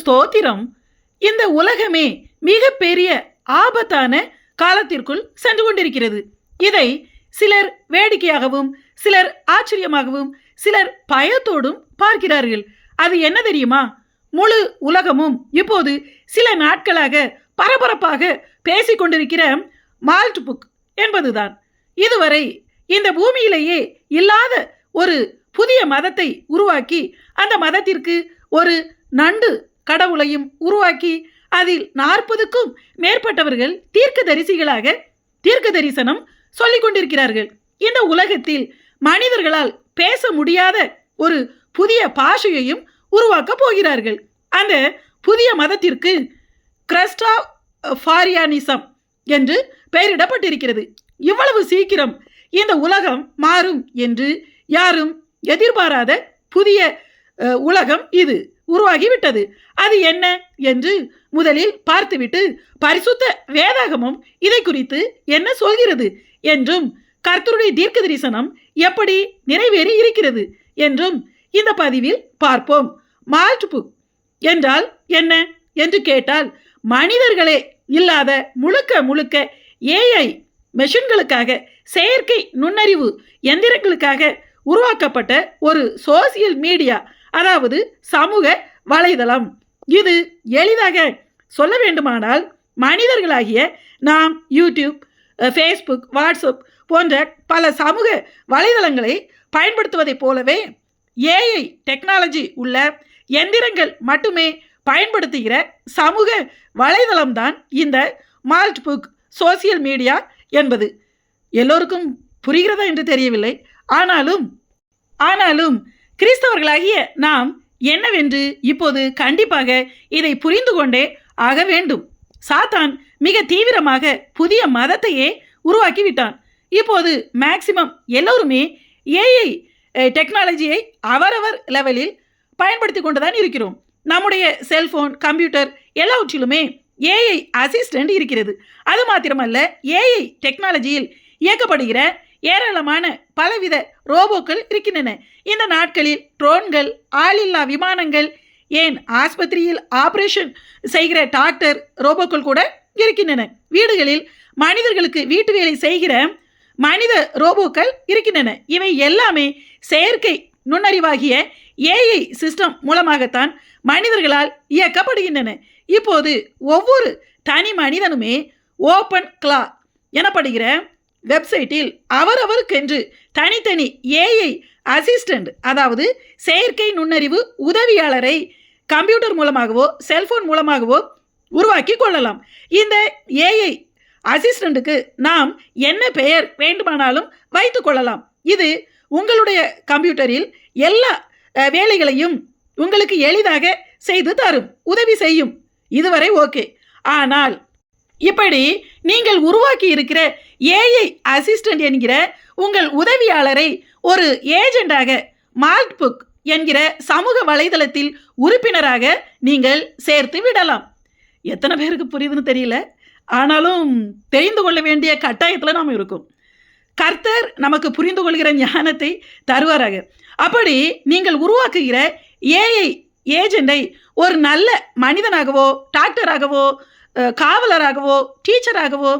ஸ்தோத்திரம். இந்த உலகமே மிகப்பெரிய ஆபத்தான காலத்திற்குள் சென்று கொண்டிருக்கிறது. இதை சிலர் வேடிக்கையாகவும் சிலர் ஆச்சரியமாகவும் சிலர் பயத்தோடும் பார்க்கிறார்கள். அது என்ன தெரியுமா? முழு உலகமும் இப்போது சில நாட்களாக பரபரப்பாக பேசிக்கொண்டிருக்கிற மால்ட் புக் என்பதுதான். இதுவரை இந்த பூமியிலேயே இல்லாத ஒரு புதிய மதத்தை உருவாக்கி அந்த மதத்திற்கு ஒரு நண்டு கடவுளையும் உருவாக்கி அதில் நாற்பதுக்கும் மேற்பட்டவர்கள் தீர்க்க தரிசிகளாக தீர்க்க தரிசனம் சொல்லிக் கொண்டிருக்கிறார்கள். இந்த உலகத்தில் மனிதர்களால் பேச முடியாத ஒரு புதிய பாஷையையும் உருவாக்கப் போகிறார்கள். அந்த புதிய மதத்திற்கு கிரஸ்டா ஃபாரியானிசம் என்று பெயரிடப்பட்டிருக்கிறது. இவ்வளவு சீக்கிரம் இந்த உலகம் மாறும் என்று யாரும் எதிர்பாராத புதிய உலகம் இது. உருவாகிவிட்டது. அது என்ன? என்று முதலில் பார்த்துவிட்டு பரிசுத்த வேதாகமும் இதை குறித்து என்ன சொல்கிறது? என்றும் கர்த்தருடைய தீர்க்க தரிசனம் எப்படி நிறைவேறி இருக்கிறது? என்றும் இந்த பதிவில் பார்ப்போம். மாற்றுப்பு என்றால் என்ன? என்று கேட்டால் மனிதர்களே இல்லாத முழுக்க முழுக்க ஏஐ மெஷின்களுக்காக செயற்கை நுண்ணறிவு எந்திரங்களுக்காக உருவாக்கப்பட்ட ஒரு சோசியல் மீடியா அதாவது சமூக வலைதளம். இது எளிதாக சொல்ல வேண்டுமானால் மனிதர்களாகிய நாம் யூடியூப் ஃபேஸ்புக் வாட்ஸ்அப் போன்ற பல சமூக வலைதளங்களை பயன்படுத்துவதைப் போலவே ஏஐ டெக்னாலஜி உள்ள எந்திரங்கள் மட்டுமே பயன்படுத்துகிற சமூக வலைதளம்தான் இந்த மால்ட் புக் சோசியல் மீடியா என்பது. எல்லோருக்கும் புரிகிறதா என்று தெரியவில்லை. ஆனாலும் ஆனாலும் கிறிஸ்தவர்களாகிய நாம் என்னவென்று இப்போது கண்டிப்பாக இதை புரிந்து கொண்டே ஆக வேண்டும். சாத்தான் மிக தீவிரமாக புதிய மதத்தையே உருவாக்கிவிட்டான். இப்போது மேக்சிமம் எல்லோருமே ஏஐ டெக்னாலஜியை அவரவர் லெவலில் பயன்படுத்தி கொண்டு தான் இருக்கிறோம். நம்முடைய செல்போன் கம்ப்யூட்டர் எல்லாவற்றிலுமே ஏஐ அசிஸ்டண்ட் இருக்கிறது. அது மாத்திரமல்ல ஏஐ டெக்னாலஜியில் இயக்கப்படுகிற ஏராளமான பலவித ரோபோக்கள் இருக்கின்றன. இந்த நாட்களில் ட்ரோன்கள் ஆளில்லா விமானங்கள் ஏன் ஆஸ்பத்திரியில் ஆபரேஷன் செய்கிற டாக்டர் ரோபோக்கள் கூட இருக்கின்றன. வீடுகளில் மனிதர்களுக்கு வீட்டு வேலை செய்கிற மனித ரோபோக்கள் இருக்கின்றன. இவை எல்லாமே செயற்கை நுண்ணறிவாகிய ஏஐ சிஸ்டம் மூலமாகத்தான் மனிதர்களால் இயக்கப்படுகின்றன. இப்போது ஒவ்வொரு தனி மனிதனுமே ஓப்பன் கிளா எனப்படுகிற வெப்சைட்டில் அவரவருக்கென்று தனித்தனி ஏஐ அசிஸ்டண்ட் அதாவது செயற்கை நுண்ணறிவு உதவியாளரை கம்ப்யூட்டர் மூலமாகவோ செல்போன் மூலமாகவோ உருவாக்கி கொள்ளலாம். இந்த ஏஐ அசிஸ்டண்ட்டுக்கு நாம் என்ன பெயர் வேண்டுமானாலும் வைத்து கொள்ளலாம். இது உங்களுடைய கம்ப்யூட்டரில் எல்லா வேலைகளையும் உங்களுக்கு எளிதாக செய்து தரும் உதவி செய்யும். இதுவரை ஓகே. ஆனால் இப்படி நீங்கள் உருவாக்கி இருக்கிற ஏஐ அசிஸ்டன்ட் என்கிற உங்கள் உதவியாளரை ஒரு ஏஜெண்டாக மால்ட் புக் என்கிற சமூக வலைதளத்தில் உறுப்பினராக நீங்கள் சேர்த்து விடலாம். எத்தனை பேருக்கு புரியுதுன்னு தெரியல. ஆனாலும் தெரிந்து கொள்ள வேண்டிய கட்டாயத்தில் நாம் இருக்கோம். கர்த்தர் நமக்கு புரிந்து கொள்கிற ஞானத்தை தருவாராக. அப்படி நீங்கள் உருவாக்குகிற ஏஐ ஏஜெண்டை ஒரு நல்ல மனிதனாகவோ டாக்டராகவோ காவலராகவோ டீச்சராகவோ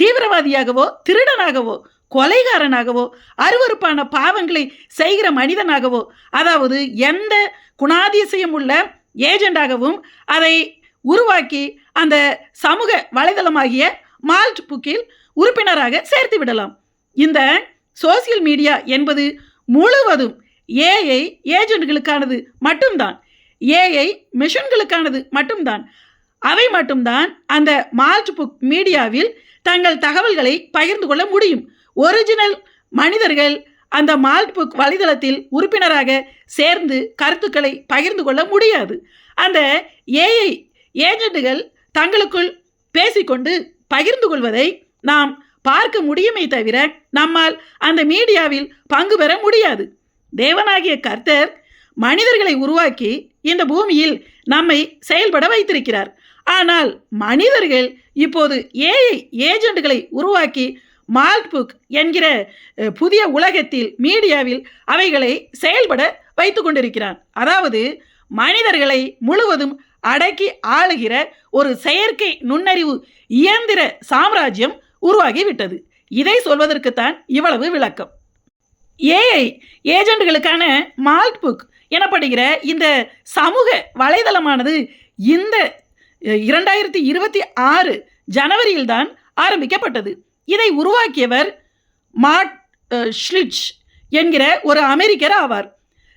தீவிரவாதியாகவோ திருடனாகவோ கொலைகாரனாகவோ அருவருப்பான பாவங்களை செய்கிற மனிதனாகவோ அதாவது எந்த குணாதிசயம் உள்ள ஏஜெண்டாகவும் அதை உருவாக்கி அந்த சமூக வலைதளமாகிய மால்ட் புக்கில் உறுப்பினராக சேர்த்து விடலாம். இந்த சோசியல் மீடியா என்பது முழுவதும் ஏஐ ஏஜென்ட்களுக்கானது மட்டும்தான். ஏஐ மிஷன்களுக்கானது மட்டும்தான். அவை மட்டும்தான் அந்த மால்ட் புக் மீடியாவில் தங்கள் தகவல்களை பகிர்ந்து கொள்ள முடியும். ஒரிஜினல் மனிதர்கள் அந்த மால்ட் புக் வலைதளத்தில் உறுப்பினராக சேர்ந்து கருத்துக்களை பகிர்ந்து கொள்ள முடியாது. அந்த ஏஐ ஏஜென்ட்டுகள் தங்களுக்குள் பேசிக்கொண்டு பகிர்ந்து கொள்வதை நாம் பார்க்க முடியுமே தவிர நம்மால் அந்த மீடியாவில் பங்கு பெற முடியாது. தேவனாகிய கர்த்தர் மனிதர்களை உருவாக்கி இந்த பூமியில் நம்மை செயல்பட வைத்திருக்கிறார். ஆனால் மனிதர்கள் இப்போது ஏஐ ஏஜெண்டுகளை உருவாக்கி மால்ட் புக் என்கிற புதிய உலகத்தில் மீடியாவில் அவைகளை செயல்பட வைத்து கொண்டிருக்கிறான். அதாவது மனிதர்களை முழுவதும் அடக்கி ஆளுகிற ஒரு செயற்கை நுண்ணறிவு இயந்திர சாம்ராஜ்யம் உருவாகிவிட்டது. இதை சொல்வதற்குத்தான் இவ்வளவு விளக்கம். ஏஐ ஏஜெண்டுகளுக்கான மால்ட் புக் எனப்படுகிற இந்த சமூக வலைதளமானது இந்த இரண்டாயிரத்தி இருபத்தி ஆறு ஜனவரியில்தான் ஆரம்பிக்கப்பட்டது. இதை உருவாக்கியவர் மாட் அஹ், ஷ்லிட்ச் என்கிற ஒரு அமெரிக்கர் ஆவார்.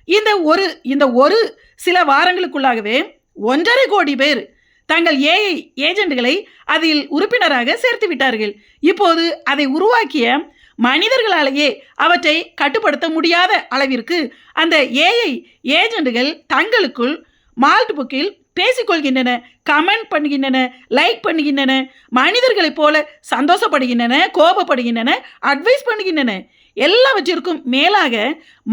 இந்த ஒரு இந்த ஒரு சில வாரங்களுக்குள்ளாகவே ஒன்றரை கோடி பேர் தங்கள் ஏஐ ஏஜென்ட்களை அதில் உறுப்பினராக சேர்த்து விட்டார்கள். இப்போது அதை உருவாக்கிய மனிதர்களாலேயே அவற்றை கட்டுப்படுத்த முடியாத அளவிற்கு அந்த ஏஐ ஏஜென்ட்கள் தங்களுக்குள் மால்ட் புக்கில் பேசிக்கொள்கின்றன கமெண்ட் பண்ணுகின்றன லைக் பண்ணுகின்றன மனிதர்களைப் போல சந்தோஷப்படுகின்றன கோபப்படுகின்றன அட்வைஸ் பண்ணுகின்றன. எல்லாவற்றிற்கும் மேலாக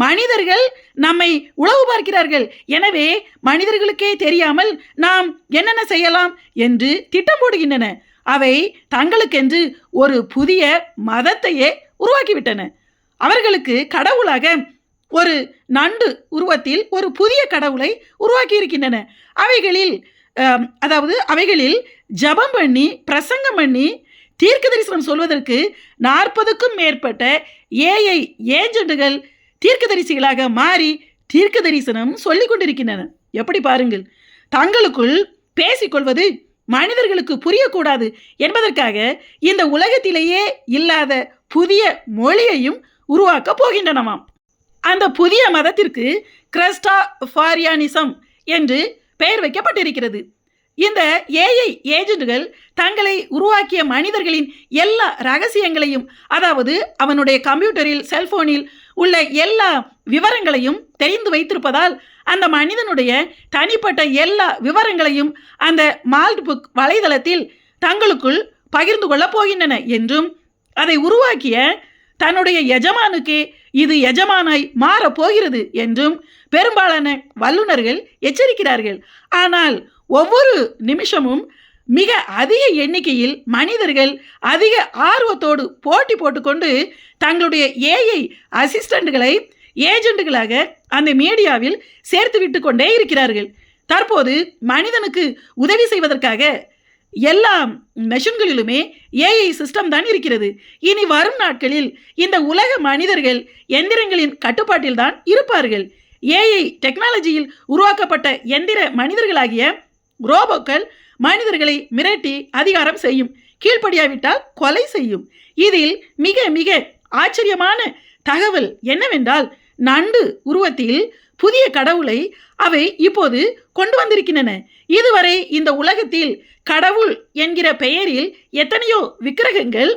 மனிதர்கள் நம்மை உளவு பார்க்கிறார்கள். எனவே மனிதர்களுக்கே தெரியாமல் நாம் என்னென்ன செய்யலாம் என்று திட்டம் போடுகின்றன. அவை தங்களுக்கென்று ஒரு புதிய மதத்தையே உருவாக்கிவிட்டன. அவர்களுக்கு கடவுளாக ஒரு நண்டு உருவத்தில் ஒரு புதிய கடவுளை உருவாக்கி இருக்கின்றன அவைகளில் அதாவது அவைகளில் ஜெபம் பண்ணி பிரசங்கம் பண்ணி தீர்க்க தரிசனம் சொல்வதற்கு நாற்பதுக்கும் மேற்பட்ட ஏஐ ஏஜெண்டுகள் தீர்க்கதரிசிகளாக மாறி தீர்க்க தரிசனம் சொல்லிக் கொண்டிருக்கின்றன. எப்படி பாருங்கள். தங்களுக்குள் பேசிக்கொள்வது மனிதர்களுக்கு புரியக்கூடாது என்பதற்காக இந்த உலகத்திலேயே இல்லாத புதிய மொழியையும் உருவாக்கப் போகின்றனவாம். அந்த புதிய மதத்திற்கு கிரஸ்டா ஃபாரியானிசம் என்று பெயர் வைக்கப்பட்டிருக்கிறது. இந்த ஏஐ ஏஜென்ட்கள் தங்களை உருவாக்கிய மனிதர்களின் எல்லா ரகசியங்களையும் அதாவது அவனுடைய கம்ப்யூட்டரில் செல்போனில் உள்ள எல்லா விவரங்களையும் தெரிந்து வைத்திருப்பதால் அந்த மனிதனுடைய தனிப்பட்ட எல்லா விவரங்களையும் அந்த மால்ட் புக் வலைதளத்தில் தங்களுக்குள் பகிர்ந்து கொள்ளப் போகின்றன என்றும் அதை உருவாக்கிய தன்னுடைய எஜமானுக்கே இது எஜமானாய் மாறப் போகிறது என்றும் பெரும்பாலான வல்லுநர்கள் எச்சரிக்கிறார்கள். ஆனால் ஒவ்வொரு நிமிஷமும் மிக அதிக எண்ணிக்கையில் மனிதர்கள் அதிக ஆர்வத்தோடு போட்டி போட்டுக்கொண்டு தங்களுடைய ஏஐ அசிஸ்டண்ட்களை ஏஜெண்டுகளாக அந்த மீடியாவில் சேர்த்து விட்டு கொண்டே இருக்கிறார்கள். தற்போது மனிதனுக்கு உதவி செய்வதற்காக எல்லா மெஷின்களிலுமே ஏஐ சிஸ்டம் தான் இருக்கிறது. இனி வரும் நாட்களில் இந்த உலக மனிதர்கள் எந்திரங்களின் கட்டுப்பாட்டில் தான் இருப்பார்கள். ஏஐ டெக்னாலஜியில் உருவாக்கப்பட்ட எந்திர மனிதர்களாகிய ரோபோக்கள் மனிதர்களை மிரட்டி அதிகாரம் செய்யும் கீழ்ப்படியாவிட்டால் கொலை செய்யும். இதில் மிக மிக ஆச்சரியமான தகவல் என்னவென்றால் நண்டு உருவத்தில் புதிய கடவுளை அவை இப்போது கொண்டு வந்திருக்கின்றன. இதுவரை இந்த உலகத்தில் கடவுள் என்கிற பெயரில் எத்தனையோ விக்கிரகங்கள்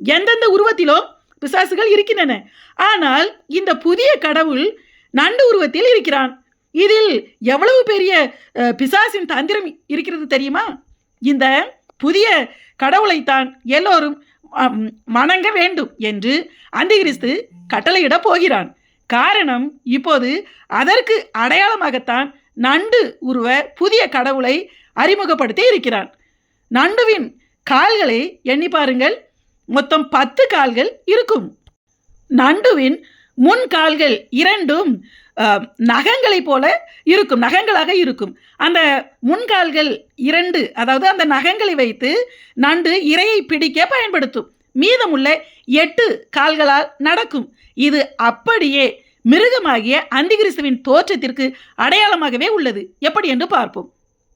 எந்தெந்த உருவத்திலோ பிசாசுகள் இருக்கின்றன. ஆனால் இந்த புதிய கடவுள் நண்டு உருவத்தில் இருக்கிறான். இதில் எவ்வளவு பெரிய பிசாசின் தந்திரம் இருக்கிறது தெரியுமா? இந்த புதிய கடவுளைத்தான் எல்லோரும் மணங்க வேண்டும் என்று அந்திகிறிஸ்து கட்டளையிட போகிறான். காரணம் இப்போது அதற்கு அடையாளமாகத்தான் நண்டு உருவ புதிய கடவுளை அறிமுகப்படுத்தி இருக்கிறான். நண்டுவின் கால்களை எண்ணி பாருங்கள். மொத்தம் பத்து கால்கள் இருக்கும். நண்டுவின் முன் கால்கள் இரண்டும் நகங்களைப் போல இருக்கும் நகங்களாக இருக்கும். அந்த முன்கால்கள் இரண்டு அதாவது அந்த நகங்களை வைத்து நண்டு இரையை பிடிக்க பயன்படுத்தும். மீதமுள்ள எட்டு கால்களால் நடக்கும். இது அப்படியே மிருகமாகிய அந்திகிறிஸ்துவின் தோற்றத்திற்கு அடையாளமாகவே உள்ளது. எப்படி என்று பார்ப்போம்.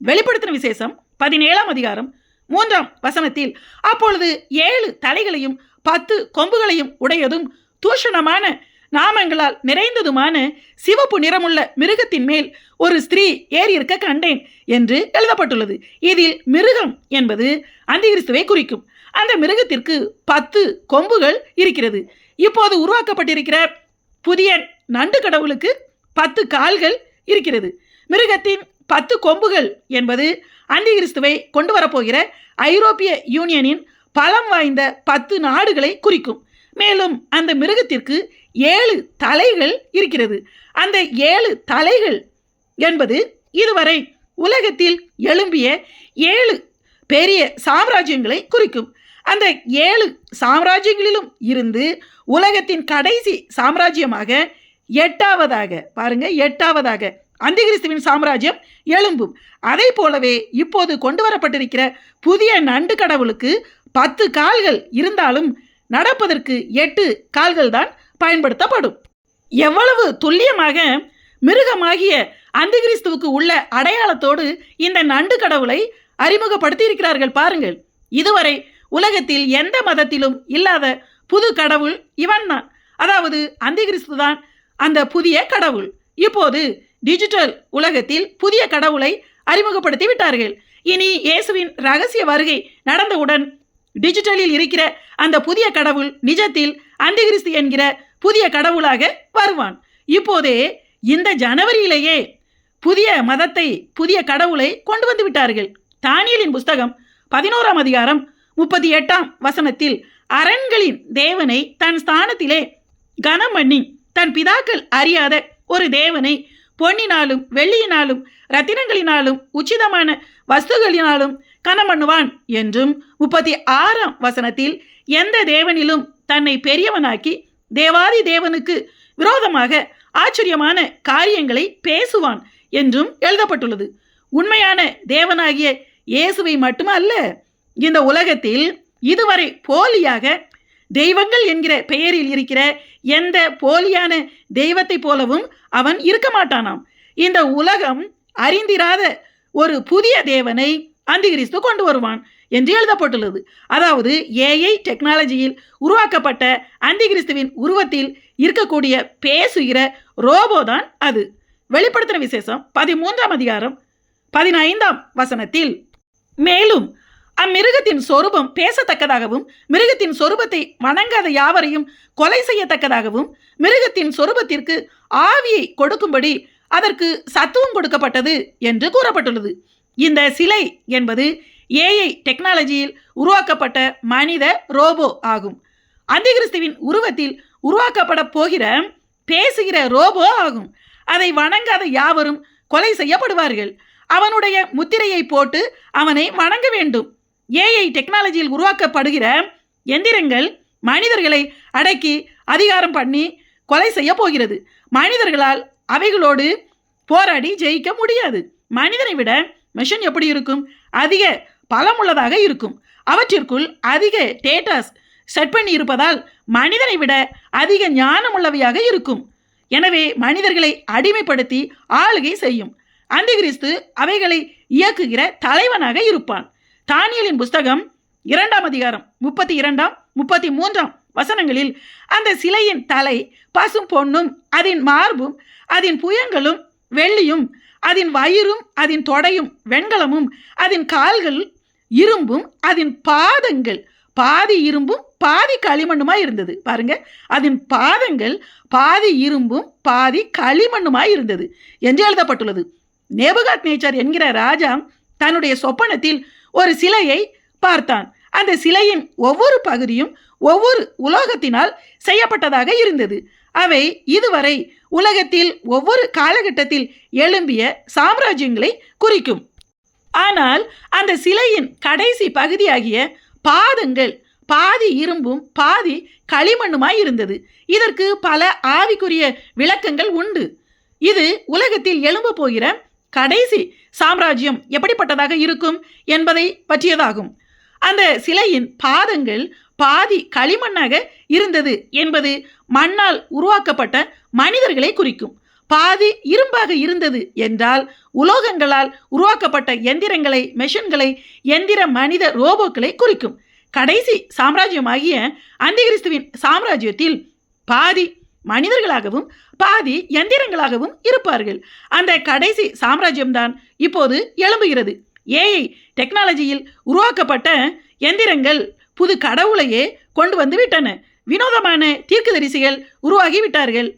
வெளிப்படுத்தின விசேஷம் பதினேழாம் அதிகாரம் மூன்றாம் வசனத்தில் அப்பொழுது ஏழு தலைகளையும் பத்து கொம்புகளையும் உடையதும் தூஷணமான நாமங்களால் நிறைந்ததுமான சிவப்பு நிறமுள்ள மிருகத்தின் மேல் ஒரு ஸ்திரீ ஏறியிருக்க கண்டேன் என்று எழுதப்பட்டுள்ளது. இதில் மிருகம் என்பது அந்திகிறிஸ்துவை குறிக்கும். அந்த மிருகத்திற்கு பத்து கொம்புகள் இருக்கிறது. இப்போது உருவாக்கப்பட்டிருக்கிற புதிய நண்டு கடவுளுக்கு பத்து கால்கள் இருக்கிறது. மிருகத்தின் பத்து கொம்புகள் என்பது அந்திகிறிஸ்துவை கொண்டு வரப்போகிற ஐரோப்பிய யூனியனின் பலம் வாய்ந்த பத்து நாடுகளை குறிக்கும். மேலும் அந்த மிருகத்திற்கு ஏழு தலைகள் இருக்கிறது. அந்த ஏழு தலைகள் என்பது இதுவரை உலகத்தில் எழும்பிய ஏழு பெரிய சாம்ராஜ்யங்களை குறிக்கும். அந்த ஏழு சாம்ராஜ்யங்களிலும் இருந்து உலகத்தின் கடைசி சாம்ராஜ்யமாக எட்டாவதாக பாருங்க எட்டாவதாக அந்திகிறிஸ்துவின் சாம்ராஜ்யம் எழும்பும். அதை போலவே இப்போது கொண்டு வரப்பட்டிருக்கிற புதிய நண்டு கடவுளுக்கு பத்து கால்கள் இருந்தாலும் நடப்பதற்கு எட்டு கால்கள் தான் பயன்படுத்தப்படும். எவ்வளவு துல்லியமாக மிருகமாகிய அந்திகிறிஸ்துவுக்கு உள்ள அடையாளத்தோடு இந்த நண்டு கடவுளை அறிமுகப்படுத்தி இருக்கிறார்கள் பாருங்கள். இதுவரை உலகத்தில் எந்த மதத்திலும் இல்லாத புது கடவுள் இவன் தான். அதாவது அந்திகிறிஸ்து தான் அந்த புதிய கடவுள். இப்போது டிஜிட்டல் உலகத்தில் புதிய கடவுளை அறிமுகப்படுத்தி விட்டார்கள். இனி இயேசுவின் ரகசிய வருகை நடந்தவுடன் டிஜிட்டலில் இருக்கிற அந்த புதிய கடவுள் நிஜத்தில் அந்திகிறிஸ்து என்கிற புதிய கடவுளாக வருவான். இப்போதே இந்த ஜனவரியிலேயே புதிய மதத்தை புதிய கடவுளை கொண்டு வந்து விட்டார்கள். தானியலின் புஸ்தகம் பதினோராம் அதிகாரம் முப்பத்தி எட்டாம் வசனத்தில் அரண்களின் தேவனை தன் ஸ்தானத்திலே கனம் பண்ணி தன் பிதாக்கள் அறியாத ஒரு தேவனை பொன்னினாலும் வெள்ளியினாலும் ரத்தினங்களினாலும் உச்சிதமான வஸ்துகளினாலும் கனம் பண்ணுவான் என்றும் முப்பத்தி ஆறாம் வசனத்தில் எந்த தேவனிலும் தன்னை பெரியவனாக்கி தேவாதி தேவனுக்கு விரோதமாக ஆச்சரியமான காரியங்களை பேசுவான் என்றும் எழுதப்பட்டுள்ளது. உண்மையான தேவனாகிய இயேசுவை மட்டுமல்ல இந்த உலகத்தில் இதுவரை போலியாக தெய்வங்கள் என்கிற பெயரில் இருக்கிற எந்த போலியான தெய்வத்தை போலவும் அவன் இருக்க மாட்டானாம். இந்த உலகம் அறிந்திராத ஒரு புதிய தேவனை அந்திகிறிஸ்து கொண்டு வருவான் என்று எழுதப்பட்டுள்ளது. அதாவது ஏஐ டெக்னாலஜியில் உருவாக்கப்பட்ட அந்திகிறிஸ்துவின் உருவத்தில் இருக்கக்கூடிய பேசுகிற ரோபோ தான் அது. வெளிப்படுத்தின விசேஷம் பதிமூன்றாம் அதிகாரம் பதினைந்தாம் வசனத்தில் மேலும் அம்மிருகத்தின் சொரூபம் பேசத்தக்கதாகவும் மிருகத்தின் சொரூபத்தை வணங்காத யாவரையும் கொலை செய்யத்தக்கதாகவும் மிருகத்தின் சொரூபத்திற்கு ஆவியை கொடுக்கும்படி அதற்கு சத்துவம் கொடுக்கப்பட்டது என்று கூறப்பட்டுள்ளது. இந்த சிலை என்பது ஏஐ டெக்னாலஜியில் உருவாக்கப்பட்ட மனித ரோபோ ஆகும். அந்திகிறிஸ்துவின் உருவத்தில் உருவாக்கப்பட போகிற பேசுகிற ரோபோ ஆகும். அதை வணங்காத யாவரும் கொலை செய்யப்படுவார்கள். அவனுடைய முத்திரையை போட்டு அவனை வணங்க வேண்டும். ஏஐ டெக்னாலஜியில் உருவாக்கப்படுகிற எந்திரங்கள் மனிதர்களை அடக்கி அதிகாரம் பண்ணி கொலை செய்ய போகிறது. மனிதர்களால் அவைகளோடு போராடி ஜெயிக்க முடியாது. மனிதனை விட மெஷின் எப்படி இருக்கும்? அதிக பலமுள்ளதாக இருக்கும். அவற்றிற்குள் அதிக டேட்டாஸ் செட் பண்ணி இருப்பதால் மனிதனை விட அதிக ஞானமுள்ளவையாக இருக்கும். எனவே மனிதர்களை அடிமைப்படுத்தி ஆளுகை செய்யும். அந்திகிறிஸ்து அவைகளை இயக்குகிற தலைவனாக இருப்பான். தானியலின் புஸ்தகம் இரண்டாம் அதிகாரம் முப்பத்தி இரண்டாம் முப்பத்தி மூன்றாம் வசனங்களில் அந்த சிலையின் தலை பசும் பொன்னும் அதன் மார்பும் அதன் புயங்களும் வெள்ளியும் அதன் வயிறும் அதன் தொடையும் வெண்கலமும் அதன் கால்கள் இரும்பும் அதன் பாதங்கள் பாதி இரும்பும் பாதி களிமண்ணுமா இருந்தது. பாருங்க அதன் பாதங்கள் பாதி இரும்பும் பாதி களிமண்ணுமாய் இருந்தது. என்று எழுதப்பட்டுள்ளது? நேபுகாத் நேச்சர் என்கிற ராஜா தன்னுடைய சொப்பனத்தில் ஒரு சிலையை பார்த்தான். அந்த சிலையின் ஒவ்வொரு பகுதியும் ஒவ்வொரு உலோகத்தினால் செய்யப்பட்டதாக இருந்தது. அவை இதுவரை உலகத்தில் ஒவ்வொரு காலகட்டத்தில் எழும்பிய சாம்ராஜ்யங்களை குறிக்கும். ஆனால் அந்த சிலையின் கடைசி பகுதியாகிய பாதங்கள் பாதி இரும்பும் பாதி களிமண்ணுமாய் இருந்தது. இதற்கு பல ஆவிக்குரிய விளக்கங்கள் உண்டு. இது உலகத்தில் எழும்ப போகிற கடைசி சாம்ராஜ்யம் எப்படிப்பட்டதாக இருக்கும் என்பதை பற்றியதாகும். அந்த சிலையின் பாதங்கள் பாதி களிமண்ணாக இருந்தது என்பது மண்ணால் உருவாக்கப்பட்ட மனிதர்களை குறிக்கும். பாதி இரும்பாக இருந்தது என்றால் உலோகங்களால் உருவாக்கப்பட்ட எந்திரங்களை மெஷின்களை எந்திர மனித ரோபோக்களை குறிக்கும். கடைசி சாம்ராஜ்யமாகிய அந்திகிறிஸ்துவின் சாம்ராஜ்யத்தில் பாதி மனிதர்களாகவும் பாதி எந்திரங்களாகவும் இருப்பார்கள். அந்த கடைசி சாம்ராஜ்யம்தான் இப்போது எழும்புகிறது. ஏஐ டெக்னாலஜியில் உருவாக்கப்பட்ட எந்திரங்கள் புது கடவுளையே கொண்டு வந்து விட்டன. வினோதமான தீர்க்கதரிசிகள் உருவாகி விட்டார்கள்.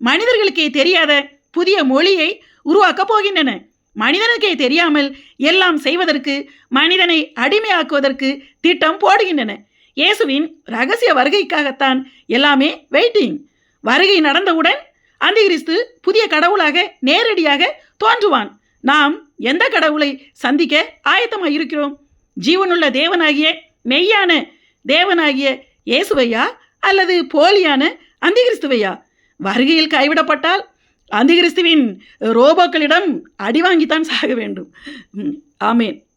மனிதர்களுக்கே தெரியாத புதிய மொழியை உருவாக்கப் போகின்றன. மனிதனுக்கே தெரியாமல் எல்லாம் செய்வதற்கு மனிதனை அடிமையாக்குவதற்கு திட்டம் போடுகின்றன. இயேசுவின் ரகசிய வருகைக்காகத்தான் எல்லாமே வெயிட்டிங் வருகை நடந்தவுடன் அந்திகிறிஸ்து புதிய கடவுளாக நேரடியாக தோன்றுவான். நாம் எந்த கடவுளை சந்திக்க ஆயத்தமாக இருக்கிறோம்? ஜீவனுள்ள தேவனாகிய மெய்யான தேவனாகிய இயேசுவையா? அல்லது போலியான அந்திகிறிஸ்துவையா வருகையில் கைவிடப்பட்டால் அந்திகிறிஸ்துவின் ரோபோக்களிடம் அடி வாங்கித்தான் சாக வேண்டும். ஆமேன்.